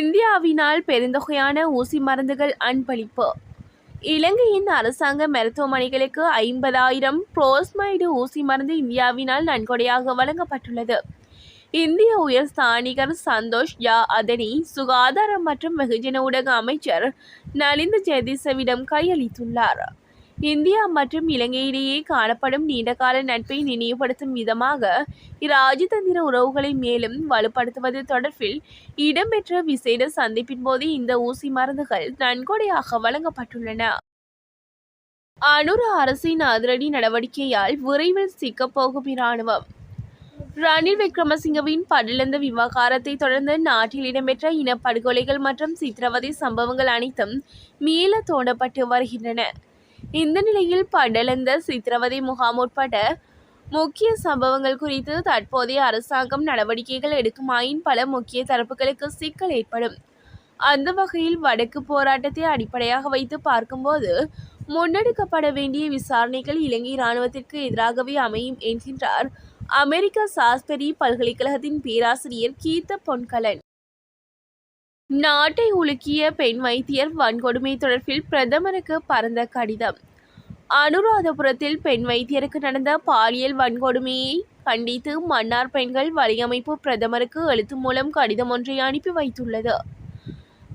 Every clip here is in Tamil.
இந்தியாவினால் பெருந்தொகையான ஊசி மருந்துகள் அன்பளிப்பு. இலங்கையின் அரசாங்க மருத்துவமனைகளுக்கு ஐம்பதாயிரம் புரோஸ்மைடு ஊசி மருந்து இந்தியாவினால் நன்கொடையாக வழங்கப்பட்டுள்ளது. இந்திய உயர் ஸ்தானிகர் சந்தோஷ் யா அதனி சுகாதாரம் மற்றும் வெகுஜன ஊடக அமைச்சர் நலிந்த ஜெயதிசவிடம் கையளித்துள்ளார். இந்தியா மற்றும் இலங்கையிடையே காணப்படும் நீண்டகால நட்பை நினைவுபடுத்தும் விதமாக இராஜதந்திர உறவுகளை மேலும் வலுப்படுத்துவது தொடர்பில் இடம்பெற்ற விசேட சந்திப்பின் போது இந்த ஊசி மருந்துகள் நன்கொடையாக வழங்கப்பட்டுள்ளன. அனுர அரசின் அதிரடி நடவடிக்கையால் விரைவில் சிக்கப்போகும் இராணுவம். ரணில் விக்ரமசிங்கவின் படலந்த விவகாரத்தை தொடர்ந்து நாட்டில் இடம்பெற்ற இனப்படுகொலைகள் மற்றும் சித்திரவதை சம்பவங்கள் அனைத்தும் மீள தோண்டப்பட்டு வருகின்றன. இந்த நிலையில் படலந்த சித்திரவதை முகாம் உட்பட முக்கிய சம்பவங்கள் குறித்து தற்போதைய அரசாங்கம் நடவடிக்கைகள் எடுக்குமாயின் பல முக்கிய தரப்புகளுக்கு சிக்கல் ஏற்படும். அந்த வகையில் வடக்கு போராட்டத்தை அடிப்படையாக வைத்து பார்க்கும்போது முன்னெடுக்கப்பட வேண்டிய விசாரணைகள் இலங்கை இராணுவத்திற்கு எதிராகவே அமையும் என்கின்றார். அமெரிக்க சாஸ்பெரி பல்கலைக்கழகத்தின் பேராசிரியர் கீத பொன்கலன். நாட்டை உலுக்கிய பெண் வைத்தியர் வன்கொடுமை தொடர்பில் பிரதமருக்கு பரந்த கடிதம். அனுராதபுரத்தில் பெண் வைத்தியருக்கு நடந்த பாலியல் வன்கொடுமையை கண்டித்து மன்னார் பெண்கள் வலையமைப்பு பிரதமருக்கு எழுத்து மூலம் கடிதம் ஒன்றை அனுப்பி வைத்துள்ளது.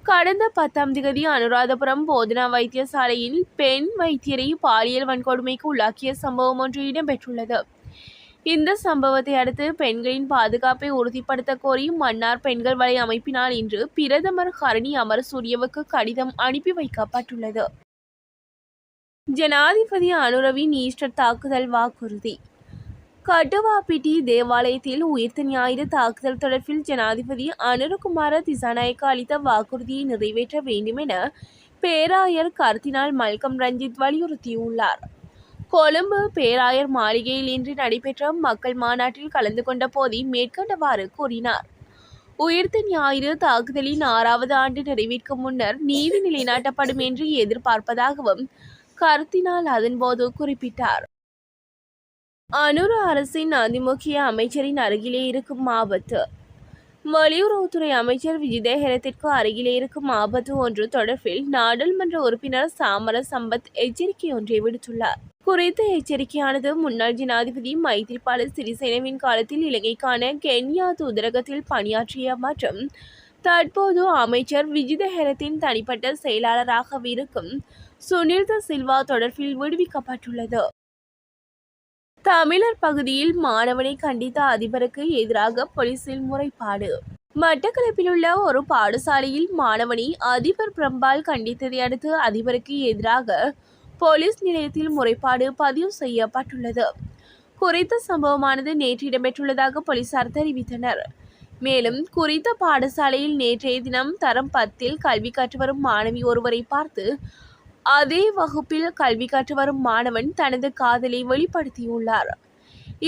கடந்த பத்தாம் திகதி அனுராதபுரம் போதனா வைத்தியசாலையில் பெண் வைத்தியரை பாலியல் வன்கொடுமைக்கு உள்ளாக்கிய சம்பவம் ஒன்று இடம்பெற்றுள்ளது. இந்த சம்பவத்தை அடுத்து பெண்களின் பாதுகாப்பை உறுதிப்படுத்த கோரி மன்னார் பெண்கள் வலை அமைப்பினால் இன்று பிரதமர் ஹரணி அமரசூரியவுக்கு கடிதம் அனுப்பி வைக்கப்பட்டுள்ளது. ஜனாதிபதி அனுரவின் ஈஸ்டர் தாக்குதல் வாக்குறுதி. கட்டுவாப்பிட்டி தேவாலயத்தில் உயிர்த்த ஞாயிறு தாக்குதல் தொடர்பில் ஜனாதிபதி அனுரகுமார திசாநாயக்க அளித்த வாக்குறுதியை நிறைவேற்ற வேண்டும் என பேராயர் கர்தினால் மல்கம் ரஞ்சித் வலியுறுத்தியுள்ளார். கொழும்பு பேராயர் மாளிகையில் இன்று நடைபெற்ற மக்கள் மாநாட்டில் கலந்து கொண்ட போதே மேற்கண்டவாறு கூறினார். உயிர்த்த ஞாயிறு தாக்குதலின் ஆறாவது ஆண்டு நிறைவிற்கு முன்னர் நீதி நிலைநாட்டப்படும் என்று எதிர்பார்ப்பதாகவும் கருத்தினால் அதன்போது குறிப்பிட்டார். அனுர அரசின் அதிமுக்கிய அமைச்சரின் அருகிலே இருக்கும் ஆபத்து. வெளியுறவுத்துறை அமைச்சர் விஜிதேஹரத்திற்கு அருகிலே இருக்கும் ஆபத்து ஒன்று தொடர்பில் நாடாளுமன்ற உறுப்பினர் சாமர சம்பத் எச்சரிக்கை ஒன்றை விடுத்துள்ளார். குறித்த எச்சரிக்கையானது முன்னாள் ஜனாதிபதி மைத்ரிபால சிறிசேனவின் காலத்தில் இலங்கைக்கான கென்யா தூதரகத்தில் பணியாற்றிய மற்றும் தற்போது அமைச்சர் விஜித ஹெரத்தின் தனிப்பட்ட செயலாளராக இருக்கும் சுனில் த சில்வா தொடர்பில் விடுவிக்கப்பட்டுள்ளது. தமிழர் பகுதியில் மாணவனை கண்டித்த அதிபருக்கு எதிராக போலீசில் முறைப்பாடு. மட்டக்களப்பில் உள்ள ஒரு பாடசாலையில் மாணவனை அதிபர் பிரம்பால் கண்டித்ததை அடுத்து அதிபருக்கு எதிராக போலீஸ் நிலையத்தில் முறைப்பாடு பதிவு செய்யப்பட்டுள்ளது. குறித்த சம்பவமானது நேற்று இடம்பெற்றுள்ளதாக போலீசார் தெரிவித்தனர். மேலும் குறித்த பாடசாலையில் நேற்றைய தினம் தரம் பத்தில் கல்வி கற்று வரும் மாணவி ஒருவரை பார்த்து அதே வகுப்பில் கல்வி கற்று வரும் மாணவன் தனது காதலை வெளிப்படுத்தியுள்ளார்.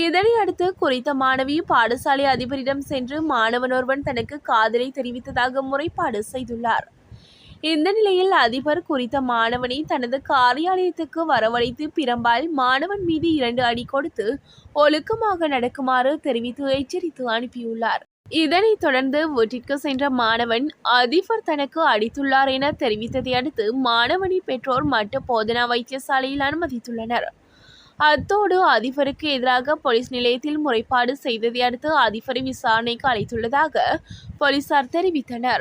இதனையடுத்து குறித்த மாணவி பாடசாலை அதிபரிடம் சென்று மாணவன் ஒருவன் தனக்கு காதலை தெரிவித்ததாக முறைப்பாடு செய்துள்ளார். இந்த நிலையில் அதிபர் குறித்த மாணவனை தனது காரியாலயத்துக்கு வரவழைத்து பிரம்பால் மாணவன் மீது இரண்டு அடி கொடுத்து ஒழுக்கமாக நடக்குமாறு தெரிவித்து எச்சரித்து அனுப்பியுள்ளார். இதனைத் தொடர்ந்து வீட்டிற்கு சென்ற மாணவன் அதிபர் தனக்கு அடித்துள்ளார் என தெரிவித்ததை அடுத்து மாணவனி பெற்றோர் மட்டு போதனா வைத்தியசாலையில் அனுமதித்துள்ளனர். அத்தோடு அதிபருக்கு எதிராக போலீஸ் நிலையத்தில் முறைப்பாடு செய்ததை அடுத்து அதிபரை விசாரணைக்கு அழைத்துள்ளதாக போலீசார் தெரிவித்தனர்.